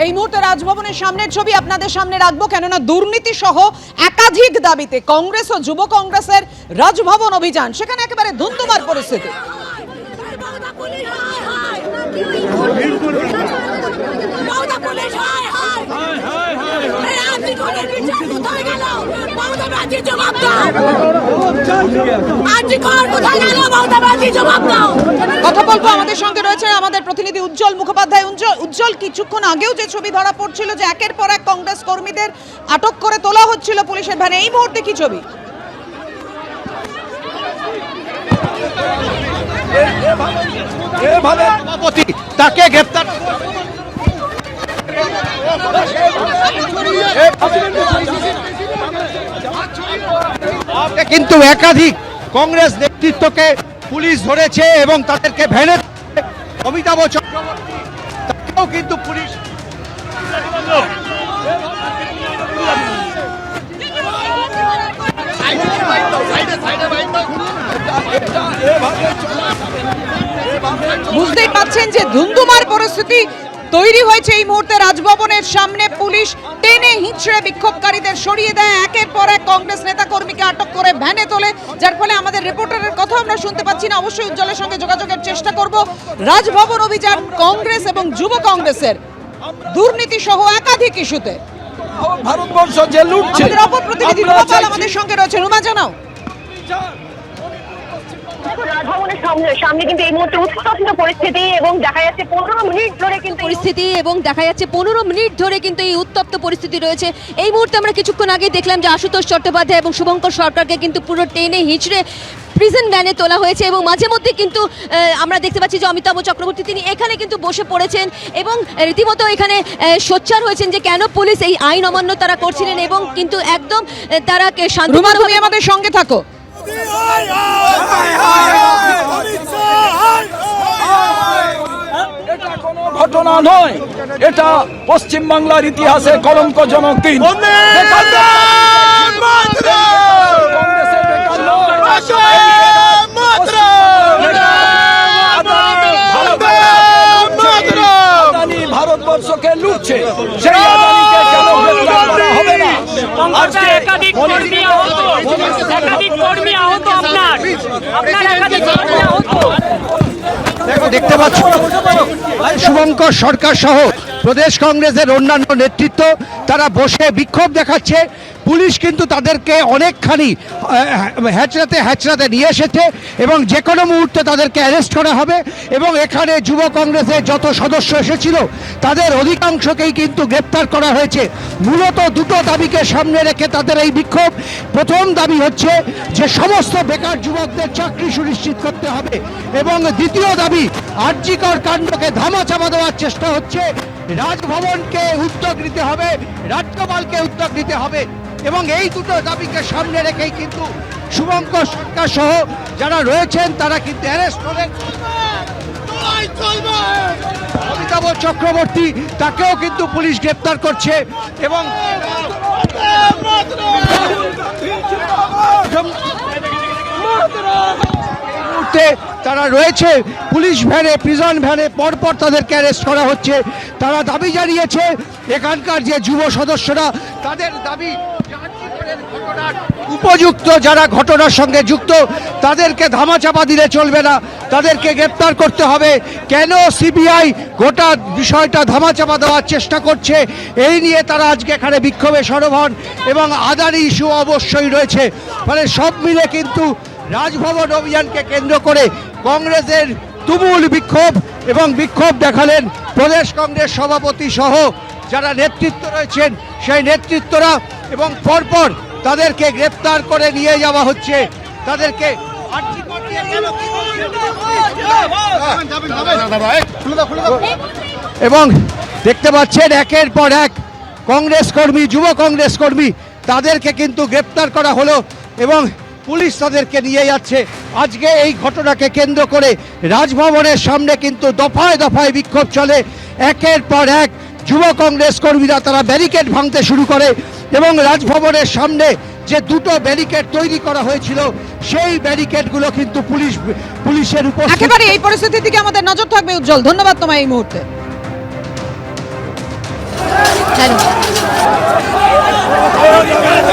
এই মুহূর্তে রাজভবনের সামনের ছবি আপনাদের সামনে রাখব কেননা দুর্নীতি সহ একাধিক দাবিতে কংগ্রেস ও যুব কংগ্রেসের রাজভবন অভিযান সেখানে একেবারে ধুন্ধুমার পরিস্থিতি কথা বলব আমাদের সঙ্গে রয়েছে আমাদের প্রতিনিধি উজ্জ্বল মুখোপাধ্যায় উজ্জ্বল উজ্জ্বল কিছুক্ষণ আগেও যে ছবি ধরা পড়ছিল যে একের পর এক কংগ্রেস কর্মীদের আটক করে তোলা হচ্ছিল পুলিশের ভ্যানে এই মুহূর্তে কি ছবি তাকে গ্রেপ্তার কিন্তু একাধিক কংগ্রেস নেতৃত্বকে পুলিশ ধরেছে এবং তাদেরকে ভ্যানে অমিতাভ চক্রবর্তী তাকেও কিন্তু পুলিশ বুঝতেই পাচ্ছেন যে ধুন্ধুমার পরিস্থিতি তৈরি হয়েছে এই মুহূর্তে রাজভবনের সামনে পুলিশ টেনে হিঁচড়ে বিক্ষোভকারীদের সরিয়ে দেয়। একের পর এক কংগ্রেস নেতা কর্মীকে আটক করে ভ্যানে তোলে যার ফলে আমাদের রিপোর্টারের কথা আমরা শুনতে পাচ্ছি না। অবশ্যই উজ্জ্বলের সঙ্গে যোগাযোগের চেষ্টা করব। রাজভবন অভিযান কংগ্রেস এবং যুব কংগ্রেসের দুর্নীতি সহ একাধিক ইস্যুতে। ভারতবর্ষ যে লুটছে আমাদের অপর প্রতিনিধি রুমা আমাদের সঙ্গে রয়েছে। রুমা জানাও। দেখো, রাজভবনের সামনে সামনে কিন্তু এই মুহূর্তে উত্তপ্ত পরিস্থিতি এবং দেখা যাচ্ছে পনেরো মিনিট ধরে কিন্তু পরিস্থিতি এবং দেখা যাচ্ছে পনেরো মিনিট ধরে কিন্তু এই উত্তপ্ত পরিস্থিতি রয়েছে। এই মুহূর্তে আমরা কিছুক্ষণ আগে দেখলাম যে আশুতোষ চট্টোপাধ্যায় এবং শুভঙ্কর সরকারকে কিন্তু পুরো টেনে হিঁচড়ে প্রিজন ভ্যানে তোলা হয়েছে এবং মাঝে মধ্যে কিন্তু আমরা দেখতে পাচ্ছি যে অমিতাভ চক্রবর্তী তিনি এখানে কিন্তু বসে পড়েছেন এবং রীতিমতো এখানে সোচ্চার হয়েছেন যে কেন পুলিশ এই আইন অমান্য তারা করছিলেন এবং কিন্তু একদম তারা শান্তিপূর্ণভাবে আমাদের সঙ্গে থাকো। ঘটনা নয় এটা পশ্চিম বাংলার ইতিহাসে কলঙ্কজনক দিন। ভারতবর্ষকে লুটছে। সেই আদানিকে কেন হবে না? আজকে একাধিক কর্মী আহত। একাধিক কর্মী আহত আপনার। আপনার একাধিক কর্মী আহত। দেখতে পাচ্ছ? শুভঙ্কর সরকার সহ প্রদেশ কংগ্রেসের অন্যান্য নেতৃত্ব, তারা বসে বিক্ষোভ দেখাচ্ছে। পুলিশ কিন্তু তাদেরকে অনেকখানি হ্যাচড়াতে হ্যাচড়াতে নিয়ে এসেছে এবং যে কোনো মুহূর্তে তাদেরকে অ্যারেস্ট করা হবে এবং এখানে যুব কংগ্রেসের যত সদস্য এসেছিল, তাদের অধিকাংশকেই কিন্তু গ্রেপ্তার করা হয়েছে। মূলত দুটো দাবিকে সামনে রেখে তাদের এই বিক্ষোভ। প্রথম দাবি হচ্ছে যে সমস্ত বেকার যুবকদের চাকরি সুনিশ্চিত করতে হবে এবং দ্বিতীয় দাবি আর্যিকর কাণ্ডকে ধামাচাপা দেওয়ার চেষ্টা হচ্ছে। রাজভবনকে উদ্যোগ নিতে হবে রাজ্যপালকে উদ্যোগ নিতে হবে, এবং এই দুটো দাবিকে সামনে রেখেই কিন্তু শুভঙ্কর সরকার সহ যারা রয়েছেন, তারা কিন্তু অ্যারেস্ট করে অমিতাভ চক্রবর্তী তাকেও কিন্তু পুলিশ গ্রেপ্তার করছে, এবং মুহূর্তে তারা রয়েছে। পুলিশ ভ্যানে প্রিজন ভ্যানে পরপর তাদেরকে অ্যারেস্ট করা হচ্ছে। তারা দাবি জানিয়েছে, এখানকার যে যুব সদস্যরা, তাদের দাবি উপযুক্ত যারা ঘটনার সঙ্গে যুক্ত, তাদেরকে ধামাচাপা দিলে চলবে না। তাদেরকে গ্রেপ্তার করতে হবে। কেন সিবিআই গোটা বিষয়টা ধামাচাপা দেওয়ার চেষ্টা করছে? এই নিয়ে তারা আজকে এখানে বিক্ষোভে সরব হন এবং আদানি ইস্যু অবশ্যই রয়েছে। ফলে সব মিলে কিন্তু রাজভবন অভিযানকে কেন্দ্র করে কংগ্রেসের তুমুল বিক্ষোভ এবং বিক্ষোভ দেখালেন প্রদেশ কংগ্রেস সভাপতি সহ যারা নেতৃত্ব রয়েছেন, সেই নেতৃত্বরা এবং পরপর তাদেরকে গ্রেপ্তার করে নিয়ে যাওয়া হচ্ছে। তাদেরকে এবং দেখতে পাচ্ছেন একের পর এক কংগ্রেস কর্মী, যুব কংগ্রেস কর্মী, তাদেরকে কিন্তু গ্রেপ্তার করা হলো এবং পুলিশ তাদেরকে নিয়ে যাচ্ছে। আজকে এই ঘটনাকে কেন্দ্র করে রাজভবনের সামনে কিন্তু দফায় দফায় বিক্ষোভ চলে। একের পর এক যুব কংগ্রেস কর্মীরা তারা ব্যারিকেড ভাঙতে শুরু করে এবং রাজভবনের সামনে যে দুটো ব্যারিকেড তৈরি করা হয়েছিল সেই ব্যারিকেডগুলো কিন্তু পুলিশ পুলিশের উপর একেবারে এই পরিস্থিতির দিকে আমাদের নজর থাকবে উজ্জ্বল। ধন্যবাদ তোমায় এই মুহূর্তে। Hello.